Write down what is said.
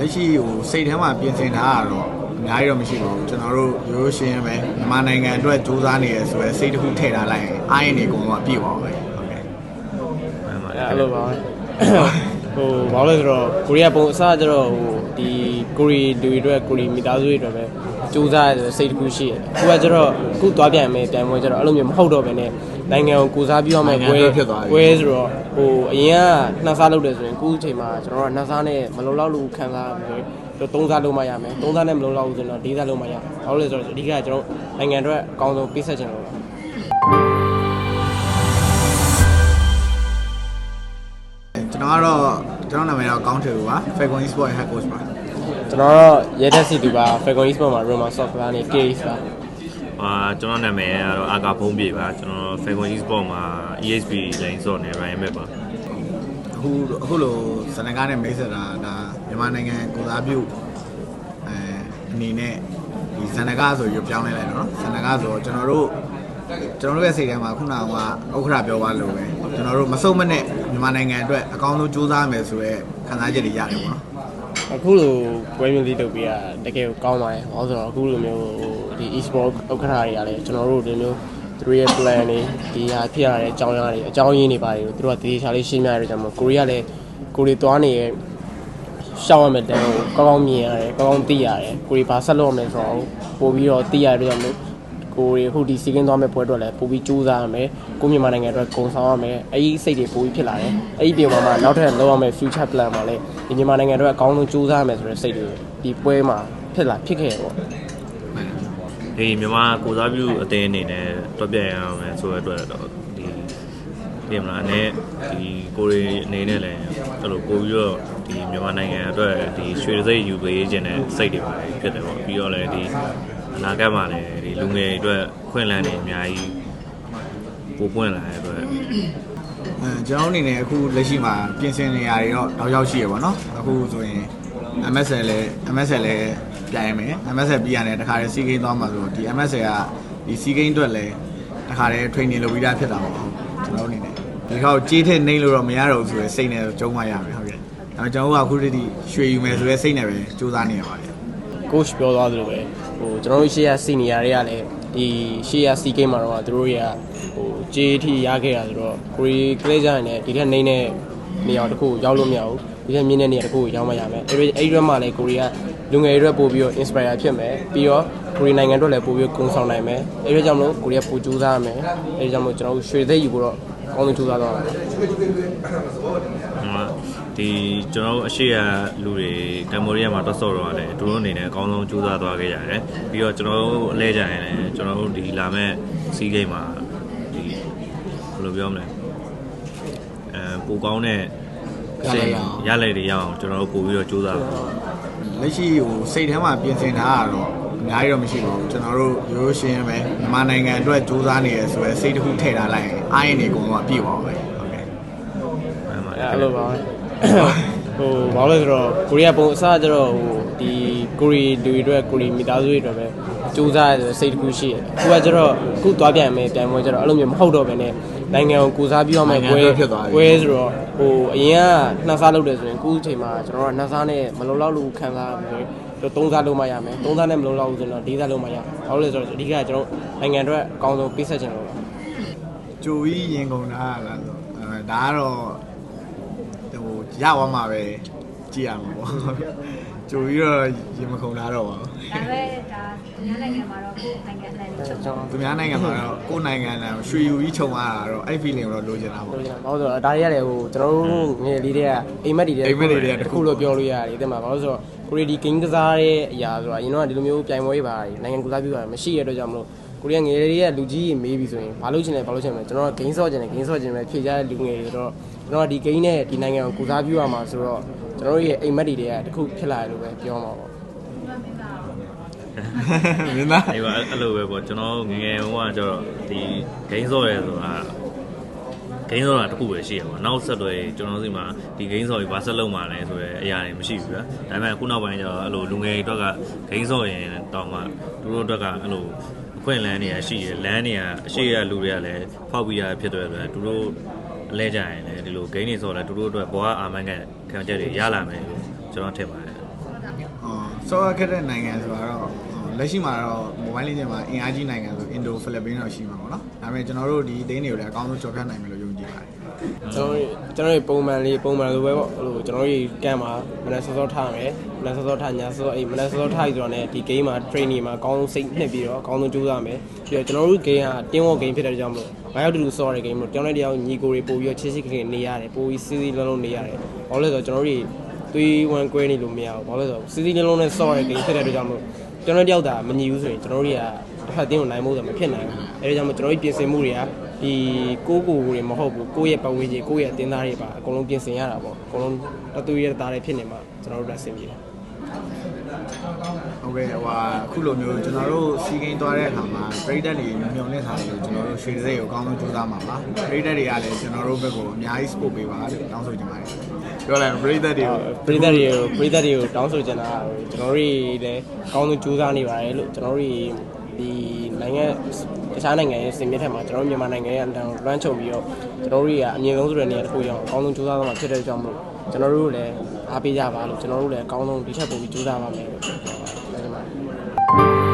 လက်ရှိဟိုစိတ်ထဲမှာပြင်ဆင်ထားတာတော့အများကြီးတော့မရှိပါဘူးကျွန်တော်တို့ရိုးရိုးရှင်းရှင်းပဲမြန်မာနိုင်ငံအတွက်စူးစမ်းနေရဆိုရယ်စိတ်တစ်ခုထည့်ထားလိုက်ရင်အားရင်နေအကုန်လုံးအပြည့်ပါပဲဟုတ်ကဲ့မှန်ပါအဲ့လိုပါပဲဟိုဘာလို့လဲဆိုတော့ကိုရီးယားပုံအစကျတော့ဟိုဒီကိုရီလူတွေအတွက်ကိုရီမိသားစုတွေအတွက်ပဲစူးစမ်းရတဲ့စိတ်တစ်ခုရှိတယ်အခုကကျတော့အခုသွားပြန်မယ်ပြန်ပွဲကျတော့အဲ့လိုမျိုးမဟုတ်တော့ဘဲနဲ့ နိုင်ငံကိုကိုစားပြုရမယ်ပွဲပွဲဆိုတော့ဟိုအရင်ကနှစ်စားလုပ်တယ်ဆိုရင်အခုအချိန်မှာကျွန်တော်တို့ကနှစ်စားနဲ့မလုံလောက်လို့ခံစားရမယ်တော့သုံးစားလုံးမရမယ်သုံးစားနဲ့မလုံလောက်ဘူးဆိုတော့၄စားလုံးမရဘာလို့လဲဆိုတော့အဓိကကျွန်တော်နိုင်ငံအတွက်အကောင်းဆုံးပေးဆက်ချင်လို့ပါကျွန်တော်ကတော့ကျွန်တော်နာမည်တော့ကောင်းတယ်ပါ Falcon Sport Head Coach ပါကျွန်တော်တော့ရဲတက်စီတူပါ Falcon Esport မှာ Roma Software နဲ့ case ပါ အာကျွန်တော်နာမည်ကတော့အာကာဖုံးပြေပါကျွန်တော် Falcon Esport မှာ ESP lane စော့နေ Ryan Map ပါအခုအခုလိုစနကားနဲ့မိတ်ဆက်တာဒါမြန်မာနိုင်ငံကိုစားပြုအဲအနေနဲ့ဒီစနကားဆိုရပြောင်းလဲလိုက်တော့နော်စနကားဆိုတော့ကျွန်တော်တို့ကျွန်တော်တို့ရဲ့စိတ်ထဲမှာခုနကဥက္ခရာပြောသွားလို့ပဲကျွန်တော်တို့မဆုံးမနဲ့မြန်မာနိုင်ငံအတွက်အကောင်းဆုံးစူးစမ်းမယ်ဆိုရဲခံစားချက်တွေရတယ်ပေါ့နော် အခုလိုပွဲမျိုးလေးလုပ်ပြီးတာတကယ်ကိုကောင်းပါတယ်။ဘာလို့ဆိုတော့အခုလိုမျိုးဒီ e-sport ဥက္ကဋ္ဌတွေကလည်းကျွန်တော်တို့ဒီမျိုးသူတို့ရဲ့ plan တွေဒီဟာဖြစ်ရတဲ့အကြောင်းအရာတွေအကြောင်းရင်းတွေပါတယ်သူတို့ကတေချာလေးရှင်းပြရတဲ့ကြောင့်မို့ကိုရီးယားလည်းကိုရီသွားနေရဲ့ရှောက်ရမယ်တန်းကိုကောင်းကောင်းမြင်ရတယ်ကောင်းကောင်းသိရတယ်ကိုရီဘာဆက်လုပ်ရမလဲဆိုတော့ပို့ပြီးတော့သိရတဲ့ကြောင့်မို့ ကိုရီအခုဒီစီကင်းသွားမဲ့ပွဲအတွက်လည်းပို့ပြီးကြိုးစားရမယ်ကိုမြန်မာနိုင်ငံအတွက်ဂုဏ်ဆောင်ရမယ်အဲ့ဒီစိတ်တွေပို့ပြီးဖြစ်လာတယ်အဲ့ဒီပြင်မှာမှနောက်ထပ်လုပ်ရမယ် future plan မှာလည်းဒီမြန်မာနိုင်ငံအတွက်အကောင်းဆုံးကြိုးစားရမယ်ဆိုတဲ့စိတ်တွေဒီပွဲမှာဖြစ်လာဖြစ်ခဲ့ရပေါ့ဒီမြန်မာကိုစားပြုအသင်းအနေနဲ့တွက်ပြရအောင်မယ်ဆိုတဲ့အတွက်တော့ဒီဒီမလားအနေဒီကိုရီအနေနဲ့လည်းအဲ့လိုပို့ပြီးတော့ဒီမြန်မာနိုင်ငံအတွက်ဒီရွှေစိတ်ယူပေးခြင်းတဲ့စိတ်တွေပါဖြစ်တယ်ပေါ့ပြီးတော့လည်းဒီ အနာဂတ်မှာလည်းဒီလူငယ်တွေအတွက်ခွင့်လန်းနေအများကြီးပိုပွင့်လာတဲ့အတွက်အဲကျွန်တော်အနေနဲ့အခုလက်ရှိမှာပြင်ဆင်နေရတွေတော့တော့ရောက်ရှိရပါတော့အခုဆိုရင် MSL လည်း MSL လည်းပြိုင်ရမယ် MSL ပြီးရတယ်တခါတည်း C game သွားမှာဆိုတော့ဒီ MSL ကဒီ C game အတွက်လည်းတခါတည်း training လုပ်ပြီးသားဖြစ်တာပေါ့ကျွန်တော်အနေနဲ့ဒီခေါက်ကြေးထက်နှိမ့်လို့တော့မရတော့ဘူးဆိုရယ်စိတ်နဲ့ကျုံးမှရမယ်ဟုတ်ကဲ့ဒါပေမဲ့ကျွန်တော်တို့ကအခုတည်းရွှေယူမယ်ဆိုရယ်စိတ်နဲ့ပဲစူးစမ်းနေရပါတယ် coach ပြောသွားသလိုပဲဟိုကျွန်တော်တို့ရှေ့ရ senior တွေကလည်းဒီရှေ့ရ C game မှာတော့သူတို့တွေကဟို JT ရခဲ့တာဆိုတော့ကိုရီ clay ကြရင်လည်းဒီထက်နှိမ့်တဲ့နေရာတစ်ခုကိုရောက်လို့မရဘူးဒီထက်မြင့်တဲ့နေရာတစ်ခုကိုရောက်မှရမယ်အဲ့ဒီအဲ့ဒီတော့မှလည်းကိုရီကလူငယ်တွေအတွက်ပို့ပြီးတော့ inspire ဖြစ်မယ်ပြီးတော့ကိုရီနိုင်ငံအတွက်လည်းပို့ပြီးဂုဏ်ဆောင်နိုင်မယ်အဲ့ဒီကြောင့်မလို့ကိုရီကပို့ကြိုးစားရမယ်အဲ့ဒီကြောင့်မလို့ကျွန်တော်တို့ရွှေသိပ်ယူဖို့တော့ကောင်းဆုံးကြိုးစားသွားပါမယ်ဟို ဒီကျွန်တော်တို့အရှိရလူတွေကမ်ဘောဒီးယားမှာတက်ဆော့တော့ရတယ်သူတို့အနေနဲ့အကောင်းဆုံးကြိုးစားသွားခဲ့ရတယ်ပြီးတော့ကျွန်တော်တို့အလဲကြရင်လည်းကျွန်တော်တို့ဒီလာမဲ့စီးဂိမ်းမှာဒီဘယ်လိုပြောမလဲအဲပိုကောင်းတဲ့ရလက်တွေရအောင်ကျွန်တော်တို့ပို့ပြီးတော့ကြိုးစားပါလက်ရှိဟိုစိတ်ထဲမှာပြင်ဆင်ထားတာတော့အများကြီးတော့မရှိပါဘူးကျွန်တော်တို့ရိုးရိုးရှင်းရှင်းပဲမြန်မာနိုင်ငံအတွက်စူးစမ်းနေရဆိုရယ်စိတ်တစ်ခုထည့်ထားလိုက်ရင်အားရင်နေအကုန်လုံးအပြည့်ပါပဲဟုတ်ကဲ့မှန်ပါအဲ့လိုပါပဲ ဟိုဘာလို့လဲဆိုတော့ကိုရီးယားပုံအစကျတော့ဟိုဒီကိုရီလူတွေအတွက်ကိုရီမိသားစုတွေအတွက်ပဲစူးစမ်းရတဲ့စိတ်တစ်ခုရှိတယ်အခုကကျတော့အခုသွားပြန်မယ်ပြန်ပွဲကျတော့အဲ့လိုမျိုးမဟုတ်တော့ဘဲနဲ့နိုင်ငံကိုကိုစားပြုရမယ်ပွဲပွဲဆိုတော့ဟိုအရင်ကနှစ်စားလုပ်တယ်ဆိုရင်အခုအချိန်မှာကျွန်တော်ကနှစ်စားနဲ့မလုံလောက်လို့ခံစားရမယ်တော့သုံးစားလုံးမရမယ်သုံးစားနဲ့မလုံလောက်ဘူးဆိုတော့၄စားလုံးမရဘာလို့လဲဆိုတော့အဓိကကျွန်တော်နိုင်ငံအတွက်အကောင်းဆုံးပေးဆက်ချင်လို့ပါကြိုပြီးရင်ကုန်တာလားဆိုအဲဒါကတော့ဟို ရသွားမှာပဲကြည့်ရမှာပေါ့ကြိုပြီးတော့ရင်မကုန်တာတော့ပါဘူးဒါပဲဒါညနိုင်ငံမှာတော့ကိုယ်နိုင်ငံအလန်ချုပ်ကျွန်တော်သူများနိုင်ငံမှာတော့ကိုယ်နိုင်ငံနဲ့ရွှေယူပြီးခြုံရတာတော့အဲ့ feeling ကိုတော့လိုချင်တာပေါ့လို့ရအောင်ဆိုတော့ဒါတွေရတယ်ဟိုကျွန်တော်တို့ငယ်လေးတွေကအိမ်မက်တွေတဲ့အိမ်မက်တွေထဲကတစ်တစ်ခုခုလို့ပြောလို့ရတယ်တဲ့မှာဘာလို့ဆိုတော့ကိုရီဒီဂိမ်းကစားတဲ့အရာဆိုတာအရင်တော့ဒီလိုမျိုးပြိုင်ပွဲတွေပါနိုင်ငံကစားပြတာမရှိရတဲ့အတွက်ကြောင့်မလို့ကိုရီးယားငယ်လေးတွေကလူကြီးကြီးမေးပြီဆိုရင်ဘာလို့ချင်လဲဘာလို့ချင်လဲကျွန်တော်ကဂိမ်းဆော့ချင်တယ်ဂိမ်းဆော့ချင်တယ်ဖြေကြတဲ့လူငယ်တွေတော့ ကျွန်တော်ကဒီဂိမ်းနဲ့ဒီနိုင်ငံကိုကစားပြရမှာဆိုတော့ကျွန်တော်တို့ရဲ့အိမ်မက်တွေတွေကတစ်ခုဖြစ်လာတယ်လို့ပဲပြောမှာပေါ့မင်းသားအေးပါအဲ့လိုပဲပေါ့ကျွန်တော်ငယ်ငယ်ဟိုကကျတော့ဒီဂိမ်းဆော့ရဲဆိုတာဂိမ်းဆော့တာတစ်ခုပဲရှိရပါနောက်ဆက်တွဲကျွန်တော်စီမှာဒီဂိမ်းဆော့ကြီးဘာဆက်လုံးမှာလဲဆိုရဲအရာတွေမရှိဘူးဗျာဒါပေမဲ့ခုနောက်ပိုင်းကျတော့အဲ့လိုလူငယ်တွေအတွက်ကဂိမ်းဆော့ရင်တောင်မှသူတို့အတွက်ကအဲ့လိုအခွင့်အလန်းတွေရှိရလမ်းတွေကအရှိရလူတွေကလည်းဖောက်ပြီးရဖြစ်တဲ့အတွက်သူတို့ အလဲကြရင်လည်းဒီလိုဂိမ်းတွေဆော့လဲသူတို့အတွက်ဘဝအာမန်ခံခံချက်တွေရလာမယ်လို့ကျွန်တော်ထင်ပါတယ်အော်ဆော့ခက်တဲ့နိုင်ငံဆိုတာတော့လက်ရှိမှာတော့ mobile legend မှာအင်အားကြီးနိုင်ငံဆို Indo Philippines တော့ရှိမှာပေါ့နော်ဒါပေမဲ့ကျွန်တော်တို့ဒီအသေးတွေကိုလည်းအကောင်းဆုံးကြော်ဖြတ်နိုင်မယ်လို့ယုံကြည်ပါတယ်ကျွန်တော်တို့ကျွန်တော်တို့ပုံမှန်လေးပုံမှန်လိုပဲပေါ့ဟိုကျွန်တော်တို့ကမ်းမှာမနက်စောစောထားမယ်မနက်စောစောထားညစောစောအေးမနက်စောစောထားပြီးတော့ねဒီ game မှာ training မှာအကောင်းဆုံးစိတ်နှစ်ပြီးတော့အကောင်းဆုံးကြိုးစားမယ်ပြီးတော့ကျွန်တော်တို့ game က team work game ဖြစ်တဲ့ကြောင့်မလို့ ဘာရောက်တူတူဆော့ရတဲ့ game လို့တယောက်နဲ့တယောက်ညီကိုတွေပို့ပြီးတော့ချစ်ချစ်ခင်ခင်နေရတယ်ပို့ပြီးစီးစီးလုံးလုံးနေရတယ်ဘာလို့လဲဆိုတော့ကျွန်တော်တို့တွေးဝမ်ကွဲနေလို့မရဘူးဘာလို့လဲဆိုတော့စီးစီးလုံးလုံးနဲ့ဆော့ရတဲ့ game ဖြစ်တဲ့အတွက်ကြောင့်မလို့ကျွန်တော်တို့တယောက်သာမညီဘူးဆိုရင်ကျွန်တော်တို့တွေကတစ်ဖက်တင်းကိုနိုင်ဖို့ဆိုမဖြစ်နိုင်ဘူးအဲဒါကြောင့်မို့ကျွန်တော်တို့ပြင်ဆင်မှုတွေကဒီကိုကိုကိုတွေမဟုတ်ဘူးကိုယ့်ရဲ့ပတ်ဝန်းကျင်ကိုယ့်ရဲ့အတင်းသားတွေပါအကုန်လုံးပြင်ဆင်ရတာပေါ့အကုန်လုံးတသွေးရသားတွေဖြစ်နေမှာကျွန်တော်တို့လက်ဆင်ပြေတယ် ဟုတ်ကဲ့ဟိုဟာအခုလိုမျိုးကျွန်တော်တို့စီကင်းသွားတဲ့အခါမှာပြည်သက်တွေမျှော်လင့်ထားတယ်လို့ကျွန်တော်တို့ရွှေစိတ်ကိုအကောင်းဆုံးကြိုးစားမှာပါပြည်သက်တွေကလည်းကျွန်တော်တို့ဘက်ကိုအများကြီး support ပေးပါလို့တောင်းဆိုချင်ပါတယ်ပြောလိုက်ပြည်သက်တွေကိုပရိသတ်တွေကိုပရိသတ်တွေကိုတောင်းဆိုချင်တာကကျွန်တော်တို့လည်းအကောင်းဆုံးကြိုးစားနေပါတယ်လို့ကျွန်တော်တို့ဒီနိုင်ငံတခြားနိုင်ငံရဲ့စင်မြင့်ထက်မှာကျွန်တော်တို့မြန်မာနိုင်ငံရဲ့အတန်းလွှမ်းခြုံပြီးတော့ကျွန်တော်တို့တွေကအမြင့်ဆုံးဆိုတဲ့နေရာတစ်ခုရောက်အကောင်းဆုံးကြိုးစားသွားမှာဖြစ်တဲ့ကြောင့်မို့ကျွန်တော်တို့လည်းအားပေးကြပါလို့ကျွန်တော်တို့လည်းအကောင်းဆုံးဒီထက်ပိုပြီးကြိုးစားပါမယ်လို့ ပြောပါတယ်